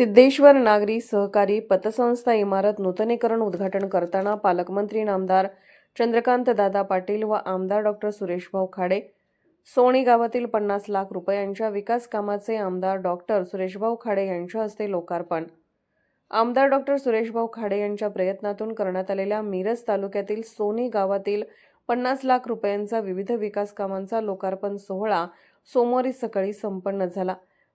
सिद्धेश्वर नागरी सहकारी पतसंस्था इमारत नूतनीकरण उद्घाटन करताना पालकमंत्री नामदार चंद्रकांत दादा पाटील व आमदार डॉक्टर सुरेशभाऊ खाडे सोणी गावातील पन्नास लाख रुपयांच्या विकास कामाचे आमदार डॉक्टर सुरेशभाऊ खाडे यांच्या हस्ते लोकार्पण. आमदार डॉक्टर सुरेशभाऊ खाडे यांच्या प्रयत्नातून करण्यात आलेल्या मिरज तालुक्यातील सोनी गावातील पन्नास लाख रुपयांचा विविध विकास कामांचा लोकार्पण सोहळा सोमवारी सकाळी संपन्न झाला.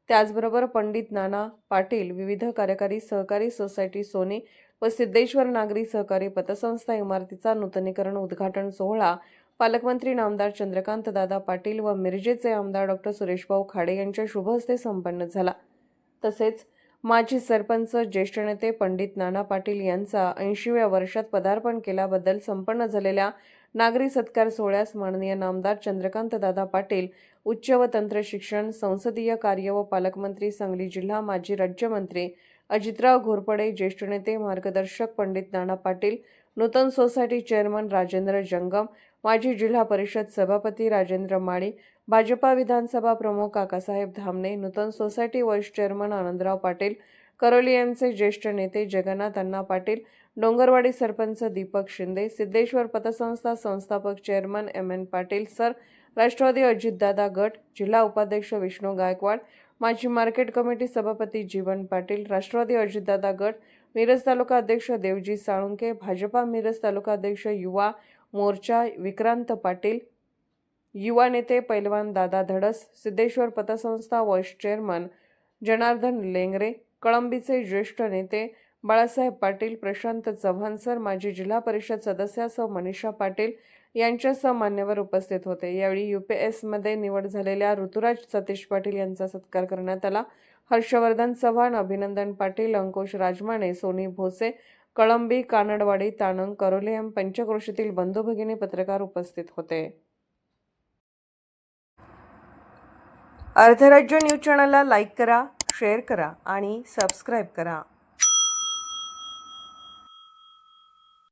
त्याचबरोबर पंडित नाना पाटील विविध कार्यकारी सहकारी सोसायटी सोने व सिद्धेश्वर नागरी सहकारी पतसंस्था इमारतीचा नूतनीकरण उद्घाटन सोहळा. पालकमंत्री नामदार चंद्रकांत दादा पाटील व मिरजेचे आमदार डॉक्टर सुरेशभाऊ खाडे यांच्या शुभहस्ते संपन्न झाला. तसेच माजी सरपंच ज्येष्ठ नेते पंडित नाना पाटील यांचा ऐंशीव्या वर्षात पदार्पण केल्याबद्दल संपन्न झालेल्या नागरी सत्कार सोहळ्यास माननीय नामदार चंद्रकांत दादा पाटील उच्च व तंत्र शिक्षण संसदीय कार्य व पालकमंत्री सांगली जिल्हा माजी राज्यमंत्री अजितराव घोरपडे ज्येष्ठ नेते मार्गदर्शक पंडित नाना पाटील नूतन सोसायटी चेअरमन राजेंद्र जंगम माजी जिल्हा परिषद सभापती राजेंद्र माळी भाजपा विधानसभा प्रमुख Kakasaheb Dhamane Nutan society vice chairman Anandrao Patil Karoli यांचे ज्येष्ठ नेते जगन्नाथ अण्णा पाटील डोंगरवाडी सरपंच दीपक शिंदे सिद्धेश्वर पतसंस्था संस्थापक chairman M N Patil sir Rashtrawadi Ajitdada गट जिल्हा उपाध्यक्ष विष्णू गायकवाड माजी मार्केट कमिटी सभापती जीवन पाटील राष्ट्रवादी अजितदादा गट मिरज तालुका अध्यक्ष देवजी साळुंके भाजपा मिरज तालुका अध्यक्ष युवा मोर्चा विक्रांत पाटील युवा नेते पैलवान दादा धडस सिद्धेश्वर पतसंस्था व्हाईस चेअरमन जनार्दन लेंगरे कळंबीचे ज्येष्ठ नेते बाळासाहेब पाटील प्रशांत चव्हाण सर माजी जिल्हा परिषद सदस्यासह मनीषा पाटील यांच्यासह मान्यवर उपस्थित होते. यावेळी यू पी एसमध्ये निवड झालेल्या ऋतुराज सतीश पाटील यांचा सत्कार करण्यात आला. हर्षवर्धन चव्हाण अभिनंदन पाटील अंकुश राजमाने सोनी भोसे कळंबी कानडवाडी ताणंग करोलियम पंचक्रोशीतील बंधू भगिनी पत्रकार उपस्थित होते. अर्धराज्य न्यूज चॅनलला लाईक करा शेअर करा आणि सबस्क्राईब करा.